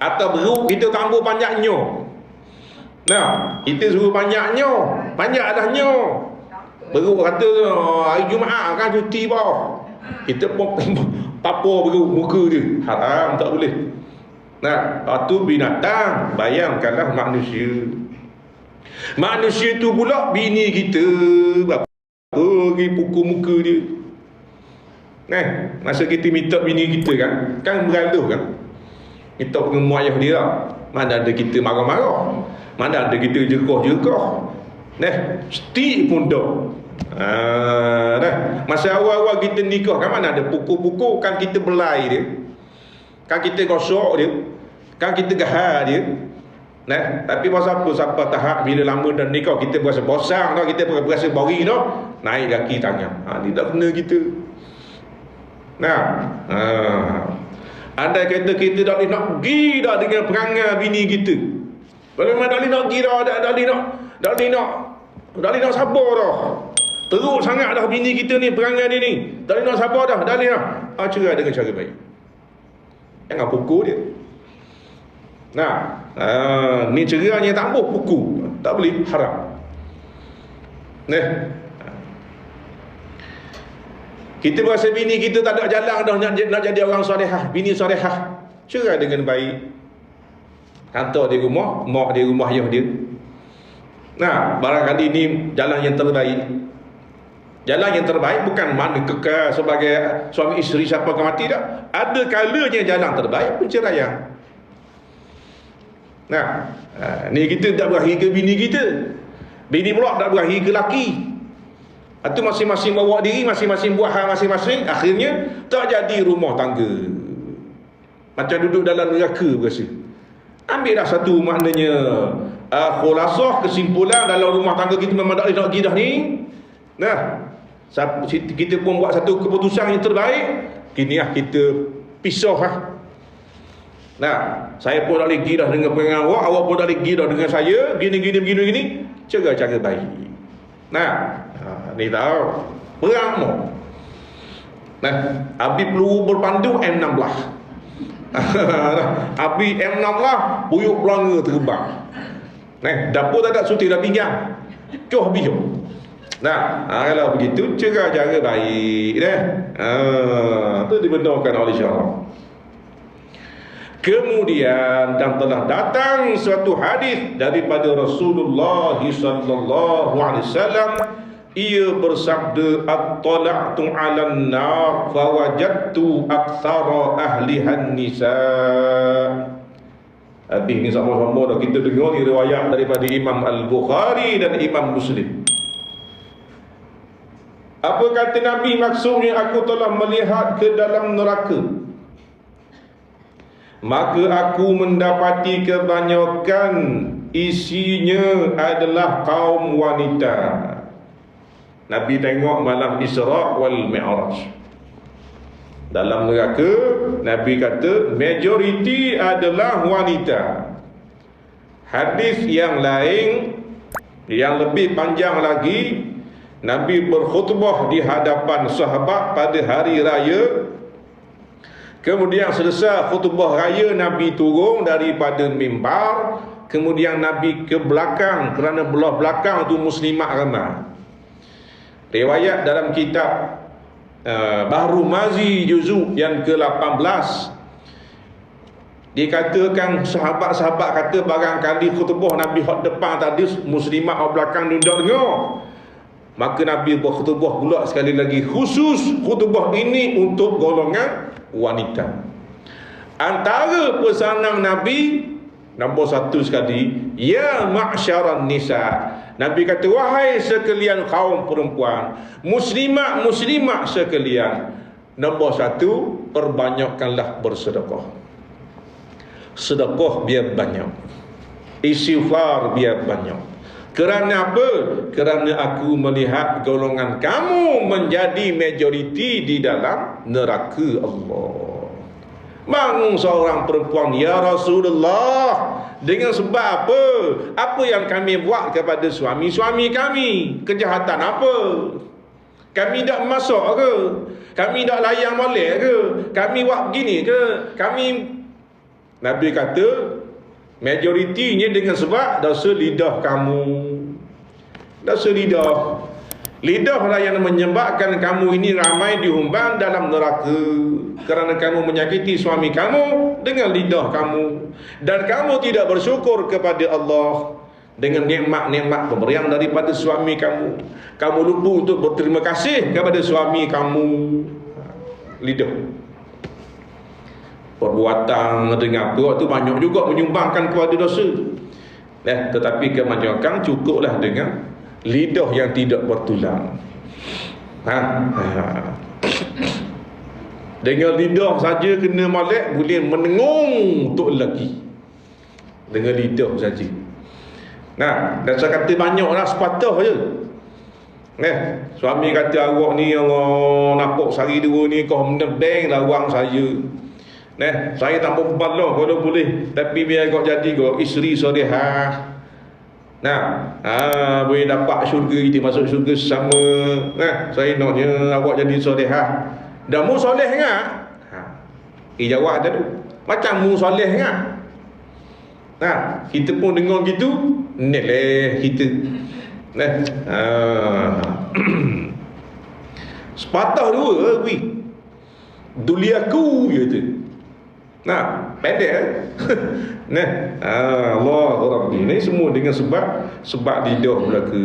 Atau beruk kita tambah panjangnya. Nah, kita suruh panjangnya. Panjang adahnya. Beruk kata hari Jumaat kan cuti bawah. Kita pun papua beruk muka dia. Haram tak boleh. Nah, lepas tu binatang. Bayangkanlah manusia. Manusia tu pula bini kita. Pergi pukul muka dia. Eh, masa kita minta bini kita kan, kan bergaduh kan. Minta dengan ayah dia lah. Mana ada kita marah-marah. Mana ada kita jerkah-jerkah. Nah, stick pun dah. Ah, dah. Masa awal-awal kita nikah kan mana ada pukul-pukul kan kita belai dia. Kan kita gosok dia. Kan kita gahar dia. Nah, tapi pasal apa siapa tahap bila lama dan nikah kita berasa bosan tau, kita berasa bori tau, naik kaki tangan. Ha, ni tak kena kita. Nah, ha. Andai kata kita dah nak pergi dah dengan perangai bini kita. Bagaimana dah nak pergi dah, dah, dah nak, dah nak, dah nak sabar dah. Teruk sangat dah bini kita ni, perangai dia ni. Dah nak sabar dah, dah nak. Ha, cerai dengan cara baik. Jangan pukul dia. Nah, uh, ni cerainya tak boleh pukul. Tak boleh, haram. Nah, kita berasa bini kita tak ada jalan dah nak, nak jadi orang solehah, bini solehah. Cerai dengan baik. Kantor di rumah, mak di rumah ayah dia. Nah, barangkali ini jalan yang terbaik. Jalan yang terbaik bukan mana kekal sebagai suami isteri siapa ke mati tak. Ada kalanya jalan terbaik penceraian. Nah, ni kita tak berakhir ke bini kita. Bini pula tak berakhir ke laki. Itu masing-masing bawa diri, masing-masing buat hal masing-masing. Akhirnya, tak jadi rumah tangga. Macam duduk dalam neraka berasa. Ambil dah satu maknanya. Uh, khulasah, kesimpulan dalam rumah tangga kita memang tak boleh nak dah ni. Nah, kita pun buat satu keputusan yang terbaik. Kini lah kita pisah lah. Nah, saya pun tak boleh dah dengan pengen awak, awak pun tak boleh dah dengan saya. Gini, gini, begini, gini. Cara-cara baik. Nah, ni tahu. Perang mo. Nah, Abi perlu berpandu M16. Abi M16 buyuk pelanga terbang. Nah, dapur tak ada suti dah pinggang. Cuh biyo. Nah, ha, kalau begitu cara cara baik dah. Ha, tu dibenarkan oleh syarak. Kemudian dan telah datang suatu hadis daripada Rasulullah sallallahu alaihi wasallam ia bersabda at-tala'tu 'alan nar fa wajadtu aktsara ahlihan nisa Hadis ni sama-sama dah kita dengar ni riwayat daripada Imam Al-Bukhari dan Imam Muslim. Apa kata Nabi maksudnya aku telah melihat ke dalam neraka. Maka aku mendapati kebanyakan isinya adalah kaum wanita. Nabi tengok malam Isra wal Mi'raj. Dalam neraka, Nabi kata majoriti adalah wanita. Hadis yang lain yang lebih panjang lagi Nabi berkhutbah di hadapan sahabat pada hari raya Kemudian selesai khutbah raya Nabi turun daripada mimbar Kemudian Nabi ke belakang kerana belah belakang tu muslimat ramai Riwayat dalam kitab uh, Bahru Mazi Juzu yang ke-18 Dikatakan sahabat-sahabat kata barangkali khutbah Nabi hak depan tadi muslimat hak belakang duduk dengar. Maka Nabi berkhutbah pula sekali lagi khusus khutbah ini untuk golongan wanita. Antara pesanan Nabi nombor satu sekali, ya ma'syaran nisa. Nabi kata, wahai sekalian kaum perempuan, muslimat-muslimat sekalian, nombor satu, perbanyakkanlah bersedekah. Sedekah biar banyak. Istighfar biar banyak. Kerana apa? Kerana aku melihat golongan kamu menjadi majoriti di dalam neraka Allah. Bangun seorang perempuan Ya Rasulullah Dengan sebab apa? Apa yang kami buat kepada suami-suami kami? Kejahatan apa? Kami tak masuk ke? Kami tak layan molek ke? Kami buat begini ke? Kami Nabi kata majoritinya dengan sebab dosa lidah kamu. Dosa lidah. Lidah lah yang menyebabkan kamu ini ramai dihumbang dalam neraka kerana kamu menyakiti suami kamu dengan lidah kamu dan kamu tidak bersyukur kepada Allah dengan nikmat-nikmat pemberian daripada suami kamu. Kamu lupa untuk berterima kasih kepada suami kamu. Lidah. Perbuatan dengan apa tu banyak juga menyumbangkan kepada dosa. Eh, tetapi kebanyakan cukuplah dengan lidah yang tidak bertulang. Ha? ha. Dengan lidah saja kena molek boleh menengung untuk lagi. Dengan lidah saja. Nah, dan saya kata banyak lah sepatah je. Eh, suami kata awak ni Allah nampak sehari dua ni kau menebeng lah wang saya. Nah, saya tak mau lah kalau boleh. Tapi biar kau jadi kau isteri solehah. Nah, ah boleh dapat syurga kita masuk syurga sama. Nah, saya naknya awak jadi solehah. Dah mu soleh ngah? Ha. Eh jawab tu. Macam mu soleh ngah? Nah, kita pun dengar gitu, neleh kita. Nah, ah. Sepatah dua, wi. Duliaku, ya tu. Nah, pendek eh? nah, ah, Allah Rabbi. Ini semua dengan sebab sebab lidah belaka.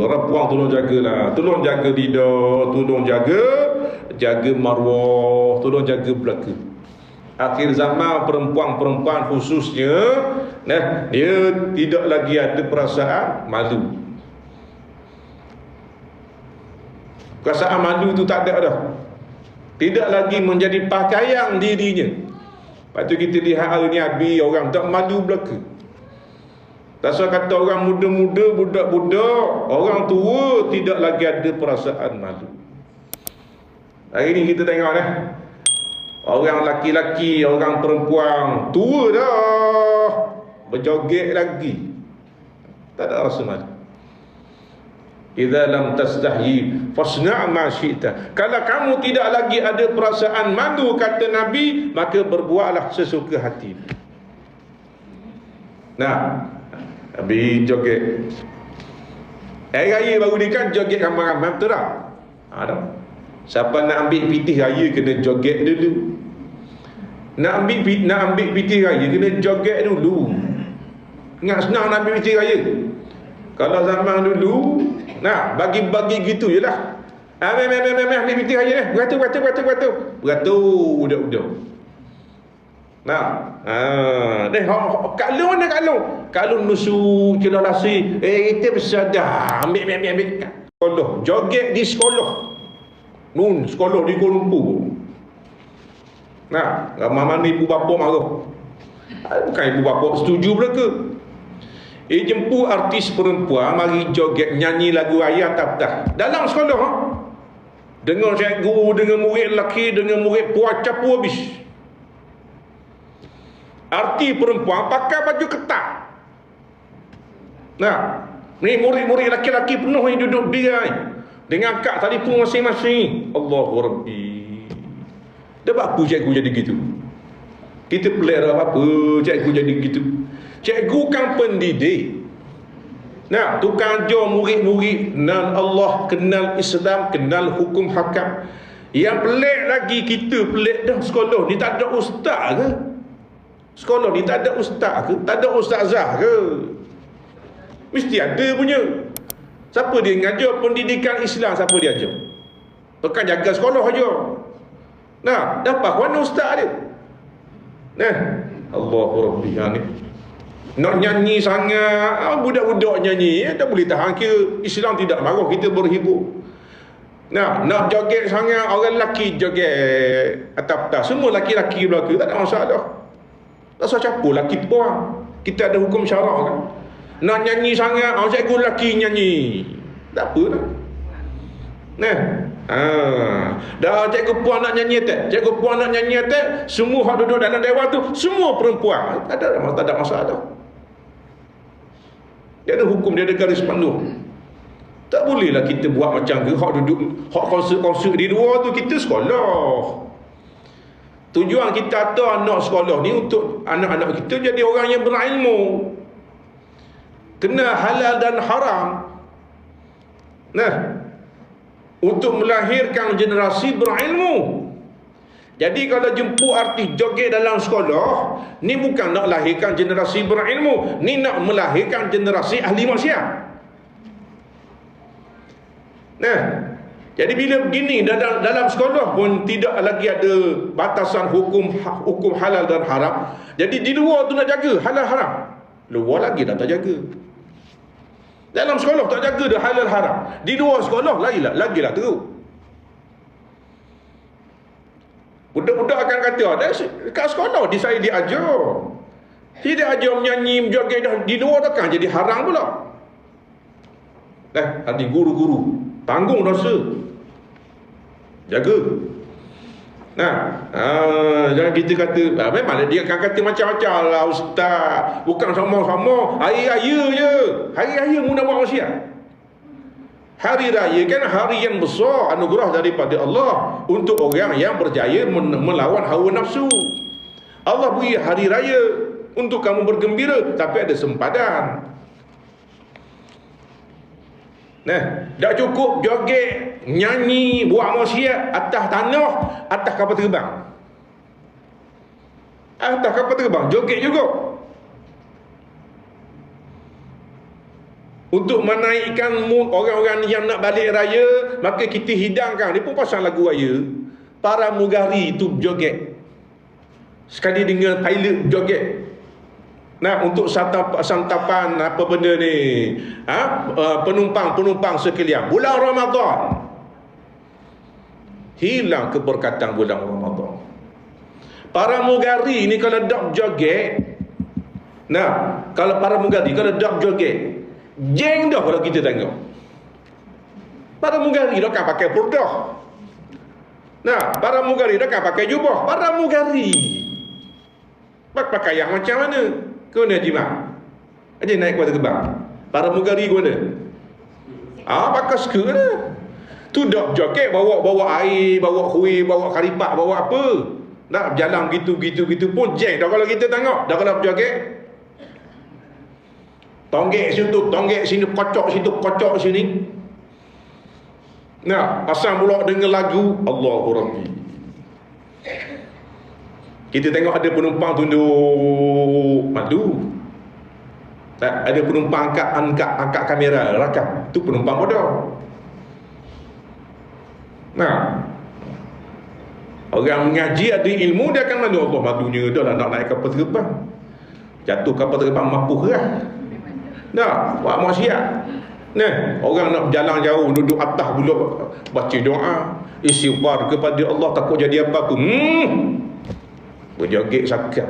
Orang puang tolong jagalah. Tolong jaga lidah, tolong jaga jaga marwah, tolong jaga belaka. Akhir zaman perempuan-perempuan khususnya nah, dia tidak lagi ada perasaan malu. Perasaan malu tu tak ada dah. Tidak lagi menjadi pakaian dirinya. Lepas tu kita lihat hari ni Abi orang tak malu belaka. Tak usah kata orang muda-muda, budak-budak, orang tua tidak lagi ada perasaan malu. Hari ni kita tengok dah. Orang laki-laki, orang perempuan tua dah. Berjoget lagi. Tak ada rasa malu. Idza lam tastahyi fasna' ma syi'ta. Kalau kamu tidak lagi ada perasaan malu kata Nabi, maka berbuatlah sesuka hati. Nah, Nabi joget. Eh raya baru ni kan joget ramai-ramai betul tak? Ada. Ha, Siapa nak ambil pitih raya kena joget dulu. Nak ambil nak ambil pitih raya kena joget dulu. Ingat senang nak ambil pitih raya. Kalau zaman dulu Nah, bagi-bagi gitu je lah. Ah, meh, meh, meh, meh, meh, aja ni. Beratur, beratur, beratur, beratur. Beratur, udah-udah. Nah, ah, deh, kalau mana kalau? Kalau nusu kilo nasi, eh, kita bersadah. Ambil, ambil, ambil, ambil. Sekolah, joget di sekolah. Nun, sekolah di Kuala Lumpur. Nah, mama ni ibu bapa marah. Bukan ibu bapa setuju belaka. Eh jemput artis perempuan mari joget nyanyi lagu ayat tak dah. Dalam sekolah ha? Dengan cikgu, dengan murid lelaki, dengan murid puan capu habis. Arti perempuan pakai baju ketat. Nah, ni murid-murid lelaki-lelaki penuh yang duduk dia dengan kak telefon masing-masing. Allahu Rabbi. Dah apa cikgu jadi gitu? Kita pelik apa cikgu jadi gitu? Cikgu kan pendidik. Nah, tukang ajar murid-murid kenal Allah, kenal Islam, kenal hukum hakam. Yang pelik lagi kita pelik dah sekolah ni tak ada ustaz ke? Sekolah ni tak ada ustaz ke? Tak ada ustazah ke? Mesti ada punya. Siapa dia ngajar pendidikan Islam? Siapa dia ajar? Bukan jaga sekolah aja. Nah, dapat mana ustaz dia? Nah, Allahu Rabbi ha, ni. Nak nyanyi sangat ah, Budak-budak nyanyi eh, Tak boleh tahan Kira Islam tidak marah Kita berhibur Nah, nak joget sangat orang lelaki joget atap atas semua lelaki-lelaki belaka tak ada masalah. Tak usah capur lelaki puan. Kita ada hukum syarak kan. Nak nyanyi sangat, orang cikgu lelaki nyanyi. Tak apa lah. Nah. Ha. Dah cikgu puan nak nyanyi tak? Cikgu puan nak nyanyi tak? Semua hak duduk dalam dewan tu semua perempuan. Tak ada tak ada masalah. Dia ada hukum, dia ada garis panduan. Tak bolehlah kita buat macam ke hak duduk hak konsert-konsert di luar tu kita sekolah. Tujuan kita tu anak sekolah ni untuk anak-anak kita jadi orang yang berilmu. Kena halal dan haram. Nah, untuk melahirkan generasi berilmu. Jadi kalau jemput artis joget dalam sekolah, ni bukan nak lahirkan generasi berilmu, ni nak melahirkan generasi ahli maksiat. Nah, jadi bila begini dalam dalam sekolah pun tidak lagi ada batasan hukum hukum halal dan haram. Jadi di luar tu nak jaga halal haram. Luar lagi dah tak jaga. Dalam sekolah tak jaga dah halal haram. Di luar sekolah lagi lah, lagi lah teruk. Budak-budak akan kata, dekat sekolah di saya diajar. Tidak ajar menyanyi, menjoget dah di luar dah kan jadi haram pula. Eh, ada guru-guru tanggung dosa. Jaga. Nah, uh, jangan kita kata uh, Memang dia akan kata macam-macam lah Ustaz. Bukan sama-sama. Hari raya je. Hari raya mudah buat manusia Hari raya kan hari yang besar Anugerah daripada Allah Untuk orang yang berjaya melawan hawa nafsu Allah beri hari raya Untuk kamu bergembira Tapi ada sempadan Nah, dah cukup joget, nyanyi, buat maksiat atas tanah, atas kapal terbang. Atas kapal terbang, joget juga. Untuk menaikkan mood orang-orang yang nak balik raya, maka kita hidangkan. Dia pun pasang lagu raya. Para mugari itu joget. Sekali dengan pilot joget. Nah untuk santapan apa benda ni? Ha? Uh, penumpang-penumpang sekalian. Bulan Ramadan. Hilang keberkatan bulan Ramadan. Para mugari ni kalau dak joget. Nah, kalau para mugari kalau dak joget, jeng dah kalau kita tengok. Para mugari dah kan pakai burdah. Nah, para mugari dah kan pakai jubah. Para mugari pakai yang macam mana? Ke mana Haji Mak? Haji naik kuasa kebang Para mugari ke mana? Ah, bakas ke mana? Tu dak joket bawa bawa air, bawa kuih, bawa karipak, bawa apa? Nak berjalan gitu gitu pun jeng dah kalau kita tengok. Dah kalau joket. Tonggek situ, tonggek sini, kocok situ, kocok sini. Nah, pasang pula dengan lagu Allahu Rabbi. Kita tengok ada penumpang tunduk madu. Ada penumpang angkat angkat angkat kamera rakam. Tu penumpang bodoh. Nah. Orang mengaji ada ilmu dia akan mana Allah madunya dah lah nak naik kapal terbang. Jatuh kapal terbang mapuh lah. Nah, buat maksiat. Nah, orang nak berjalan jauh duduk atas pula baca doa, istighfar kepada Allah takut jadi apa pun. Hmm. Berjoget sakat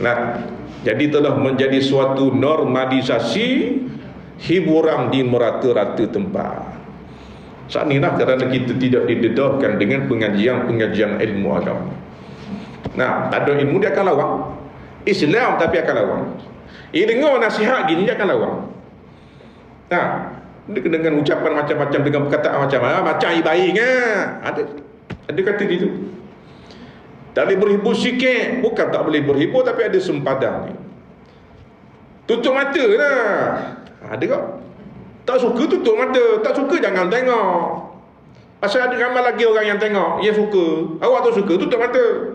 nah jadi telah menjadi suatu normalisasi hiburan di merata-rata tempat. Saat ini lah kerana kita tidak didedahkan dengan pengajian-pengajian ilmu agama. Nah tak ada ilmu dia akan lawang Islam tapi akan lawang ia dengar nasihat gini dia akan lawang nah dengan ucapan macam-macam dengan perkataan macam-macam macam baik kan ada ada kata gitu. Tak boleh berhibur sikit. Bukan tak boleh berhibur Tapi ada sempadan ni. Tutup mata lah. Ada tak? Tak suka tutup mata. Tak suka jangan tengok. Pasal ada ramai lagi orang yang tengok. Yang suka. Awak tu suka tutup mata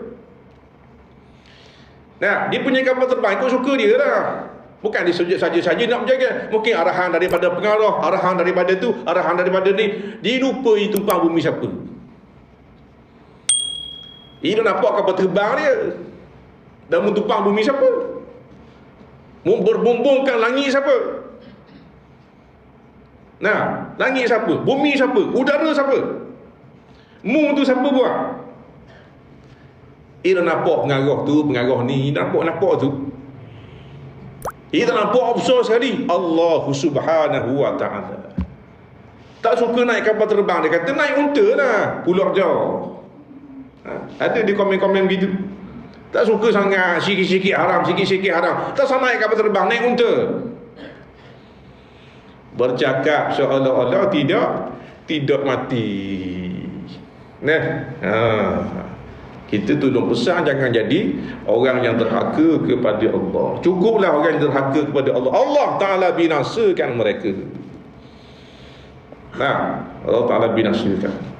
Nah, dia punya kapal terbang Kau suka dia lah Bukan dia saja-saja nak menjaga Mungkin arahan daripada pengarah Arahan daripada tu Arahan daripada ni Dia lupa itu tumpang bumi siapa ini nampak kapal terbang dia. Dan mentumpang bumi siapa? Berbumbungkan langit siapa? Nah, langit siapa? Bumi siapa? Udara siapa? Mu tu siapa buat? Ia nampak pengarah tu, pengarah ni, nampak-nampak tu. Ia nampak besar sekali. Allah subhanahu wa ta'ala. Tak suka naik kapal terbang. Dia kata naik unta lah. Pulau jauh. Ha? Ada di komen-komen gitu. Tak suka sangat sikit-sikit haram, sikit-sikit haram. Tak sama naik kapal terbang, naik unta. Bercakap seolah-olah tidak tidak mati. Nah. Ha. Kita tolong pesan jangan jadi orang yang terhaka kepada Allah. Cukuplah orang yang terhaka kepada Allah. Allah Taala binasakan mereka. Nah, Allah Taala binasakan.